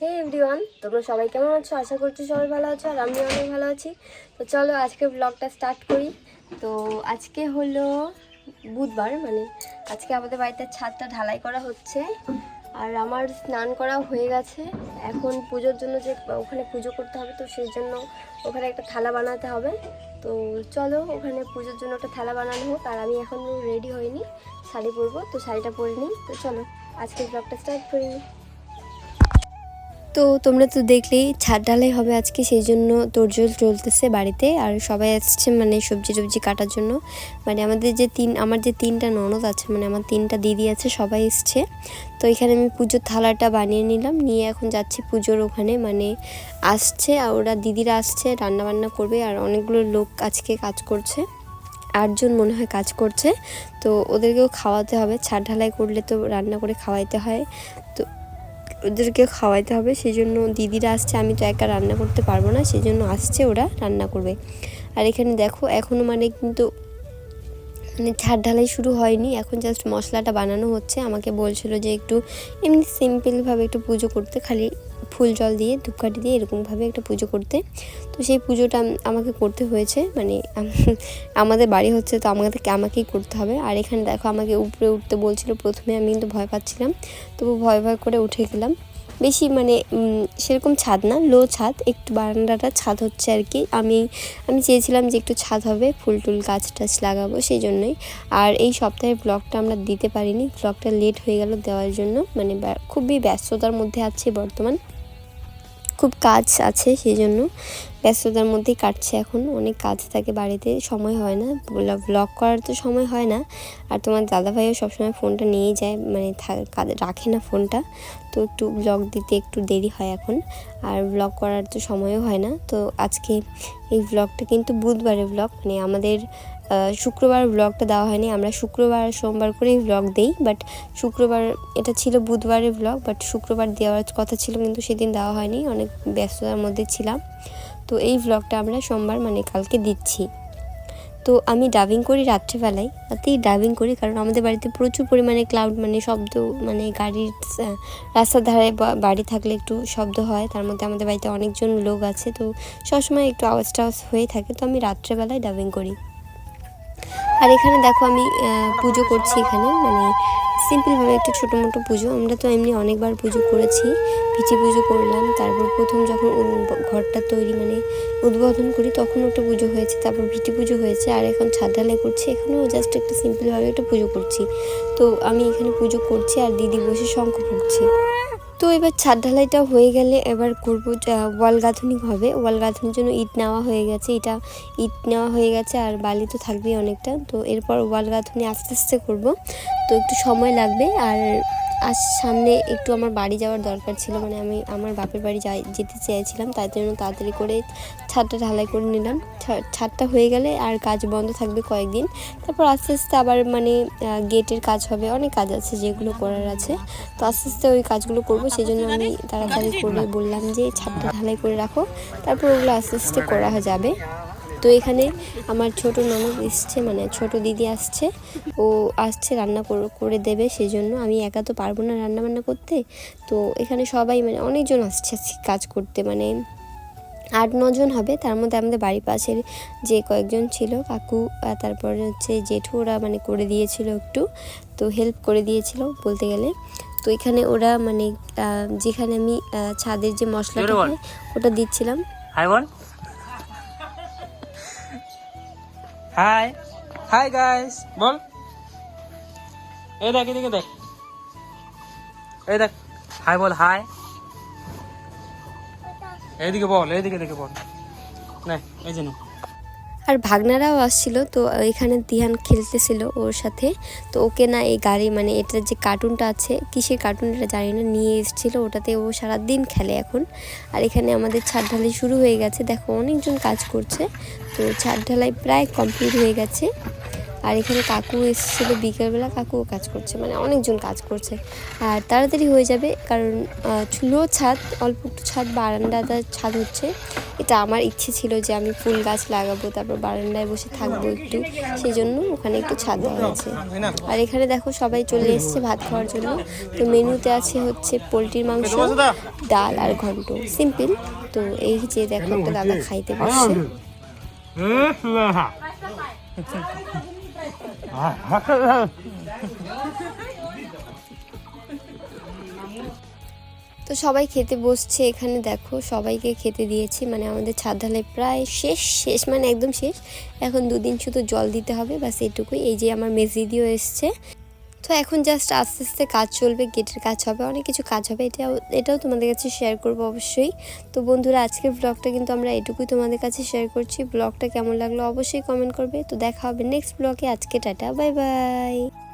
হে everyone তোমরা সবাই কেমন আছো? আশা করছি সবাই ভালো আছো আর আমি অনেক ভালো আছি। তো চলো আজকে ব্লগটা স্টার্ট করি। তো আজকে হলো বুধবার মানে আজকে আমাদের বাড়িতে ছাদটা ঢালাই করা হচ্ছে। আর আমার স্নান করা হয়ে গেছে। এখন পুজোর জন্য যে ওখানে পুজো করতে হবে, তো সেই জন্য ওখানে একটা থালা বানাতে হবে। তো চলো ওখানে পুজোর জন্য একটা থালা বানানো হোক। আর আমি এখনও রেডি হইনি, শাড়ি পরবো, তো শাড়িটা পরে নিই। তো চলো আজকে ব্লগটা স্টার্ট করি। তো তোমরা তো দেখলেই ছাদ ঢালাই হবে আজকে, সেই জন্য তোড়জোড় চলতেছে বাড়িতে আর সবাই আসছে মানে সবজি টবজি কাটার জন্য। মানে আমাদের যে তিন, আমার যে তিনটা ননদ আছে মানে আমার তিনটা দিদি আছে, সবাই এসছে। তো এখানে আমি পুজোর থালাটা বানিয়ে নিলাম, নিয়ে এখন যাচ্ছি পুজোর ওখানে মানে আসছে আর ওরা, দিদিরা আসছে রান্না বান্না করবে আর অনেকগুলো লোক আজকে কাজ করছে, আটজন মনে হয় কাজ করছে। তো ওদেরকেও খাওয়াতে হবে, ছাদ ঢালাই করলে তো রান্না করে খাওয়াইতে হয়। তো ওদেরকে খাওয়াইতে হবে সেই জন্য দিদিরা আসছে, আমি তো একা রান্না করতে পারব না সেই জন্য আসছে ওরা রান্না করবে। আর এখানে দেখো এখনও মানে কিন্তু মানে ছাদ ঢালাই শুরু হয়নি, এখন জাস্ট মশলাটা বানানো হচ্ছে, আমাকে বলছিল যে একটু এমনি সিম্পলভাবে একটু পুজো করতে, খালি ফুল জল দিয়ে, ধূপকাঠি দিয়ে এরকমভাবে একটা পুজো করতে। তো সেই পুজোটা আমাকে করতে হয়েছে মানে আমাদের বাড়ি হচ্ছে তো আমাকে আমাকেই করতে হবে। আর এখানে দেখো আমাকে উপরে উঠতে বলছিল, প্রথমে আমি কিন্তু ভয় পাচ্ছিলাম। তবু ভয় ভয় করে উঠে গেলাম। বেশি মানে সেরকম ছাদ না, লো ছাদ, একটু বারান্দাটা ছাদ হচ্ছে আর কি। আমি আমি চেয়েছিলাম যে একটু ছাদ হবে, ফুল টুল গাছ টাছ লাগাবো সেই জন্যই। আর এই সপ্তাহের ব্লগটা আমরা দিতে পারিনি ব্লগটা লেট হয়ে গেল দেওয়ার জন্য। মানে খুবই ব্যস্ততার মধ্যে আছে বর্তমান। খুব কাজ আছে সেই জন্য ব্যস্ততার মধ্যেই কাটছে এখন, অনেক কাজ থাকে বাড়িতে, সময় হয় না। ব্লগ করার তো সময় হয় না। আর তোমার দাদাভাইও সবসময় ফোনটা নিয়েই যায় মানে রাখে না ফোনটা। তো একটু ব্লগ দিতে একটু দেরি হয় এখন। আর ব্লগ করার তো সময়ও হয় না। তো আজকে এই ব্লগটা কিন্তু বুধবারের ব্লগ মানে আমাদের শুক্রবার ব্লগটা দেওয়া হয়নি। আমরা শুক্রবার, সোমবার করেই ব্লগ দেই বাট শুক্রবার, এটা ছিল বুধবারের ব্লগ বাট শুক্রবার দেওয়ার কথা ছিল, কিন্তু সেদিন দেওয়া হয়নি। অনেক ব্যস্ততার মধ্যে ছিলাম। তো এই ব্লগটা আমরা সোমবার মানে কালকে দিচ্ছি। তো আমি ডাবিং করি রাত্রেবেলায়, রাতেই ডাবিং করি কারণ আমাদের বাড়িতে প্রচুর পরিমাণে ক্লাউড মানে শব্দ মানে গাড়ির রাস্তার ধারে বাড়ি থাকলে একটু শব্দ হয়। তার মধ্যে আমাদের বাড়িতে অনেকজন লোক আছে, তো সবসময় একটু আওয়াজ টাওয়াজ হয়ে থাকে। তো আমি রাত্রেবেলায় ডাবিং করি। আর এখানে দেখো আমি পুজো করছি এখানে মানে সিম্পলভাবে একটু ছোটো মোটো পুজো। আমরা তো এমনি অনেকবার পুজো করেছি, পিঠে পুজো করলাম, তারপর প্রথম যখন ঘরটা তৈরি মানে উদ্বোধন করি, তখন একটা পুজো হয়েছে, তারপর ভিটি পুজো হয়েছে, আর এখন ছাদ ঢালাই করছি, এখানেও জাস্ট একটা সিম্পলভাবে একটা পুজো করছি। তো আমি এখানে পুজো করছি, আর দিদি বসে শঙ্খ ফুটছি। তো এবার ছাদ ঢালাইটা হয়ে গেলে এবার করব ওয়াল গাঁথনি হবে। ওয়াল গাঁথনির জন্য ইট নেওয়া হয়ে গেছে। এটা ইট নেওয়া হয়ে গেছে আর বালি তো থাকবেই অনেকটা। তো এরপর ওয়াল গাঁথনি আস্তে আস্তে করব। তো একটু সময় লাগবে আর আজ সামনে একটু আমার বাড়ি যাওয়ার দরকার ছিল মানে আমি আমার বাপের বাড়ি যাই, যেতে চেয়েছিলাম তার জন্য তাড়াতাড়ি করে ছাদটা ঢালাই করে নিলাম। ছাদটা হয়ে গেলে আর কাজ বন্ধ থাকবে কয়েকদিন। তারপর আস্তে আস্তে আবার মানে গেটের কাজ হবে, অনেক কাজ আছে যেগুলো করার আছে। তো আস্তে আস্তে ওই কাজগুলো করব সেই জন্য আমি তাড়াতাড়ি করে বললাম যে ছাদটা ঢালাই করে রাখো। তারপর ওগুলো আস্তে আস্তে করা যাবে। তো এখানে আমার ছোট ননদ এসছে মানে ছোট দিদি আসছে। ও আসছে রান্না কর- দেবে সেই জন্য আমি একা তো পারব না রান্না বান্না করতে। তো এখানে সবাই মানে অনেকজন আসছে কাজ করতে মানে আট নজন হবে। তার মধ্যে আমাদের বাড়ির পাশের যে কয়েকজন ছিল কাকু তারপর হচ্ছে জেঠু ওরা মানে করে দিয়েছিল একটু। তো হেল্প করে দিয়েছিল বলতে গেলে। তো এখানে ওরা মানে যেখানে আমি ছাদের যে মশলাটা ওটা দিচ্ছিলাম। হাই বল হাই হাই গাইস বল এই দেখ এদিকে দেখ এই দেখ হাই বল হাই এইদিকে বল এইদিকে দেখে বল না এই জন্য আর ভাগনারাও আসছিল, তো এখানে দিহান খেলতেছিল ওর সাথে। তো ওকে না এই গাড়ি মানে এটার যে কার্টুনটা আছে, কিসের কার্টুন এটা জানি না, নিয়ে এসেছিল। ওটাতে ও সারাদিন খেলে এখন। আর এখানে আমাদের ছাদ ঢালাই শুরু হয়ে গেছে। দেখো অনেকজন কাজ করছে, তো ছাদ ঢালাই প্রায় কমপ্লিট হয়ে গেছে। আর এখানে কাকু এসেছিল বিকেলবেলা কাকুও কাজ করছে মানে অনেকজন কাজ করছে। আর তাড়াতাড়ি হয়ে যাবে কারণ লো ছাদ অল্প একটু ছাদ বারান্দাটা ছাদ হচ্ছে। এটা আমার ইচ্ছে ছিল যে আমি ফুল গাছ লাগাবো তারপর বারান্দায় বসে থাকব একটু সেই জন্য ওখানে একটু ছাদ দেওয়া আছে আর এখানে দেখো সবাই চলে এসেছে ভাত খাওয়ার জন্য। তো মেনুতে আছে হচ্ছে পোলট্রির মাংস ডাল আর ঘন্ট। সিম্পল। তো এই যে দেখো একটা দাদা খাইতে বসছে। তো সবাই খেতে বসছে এখানে, দেখো সবাইকে খেতে দিয়েছি মানে আমাদের ছাদ ঢালাই প্রায় শেষ শেষ মানে একদম শেষ। এখন দুদিন শুধু জল দিতে হবে বাস এটুকুই। এই যে আমার মেজিদিও এসছে। তো এখন জাস্ট আস্তে আস্তে কাজ চলবে গেটের কাজ হবে, অনেক কিছু কাজ হবে, এটাও এটাও তোমাদের কাছে শেয়ার করব অবশ্যই। তো বন্ধুরা, আজকের ব্লগটা কিন্তু আমরা এটুকুই তোমাদের কাছে শেয়ার করছি। ব্লগটা কেমন লাগল অবশ্যই কমেন্ট করবে। তো দেখা হবে নেক্সট ব্লগে আজকে টাটা বাই বাই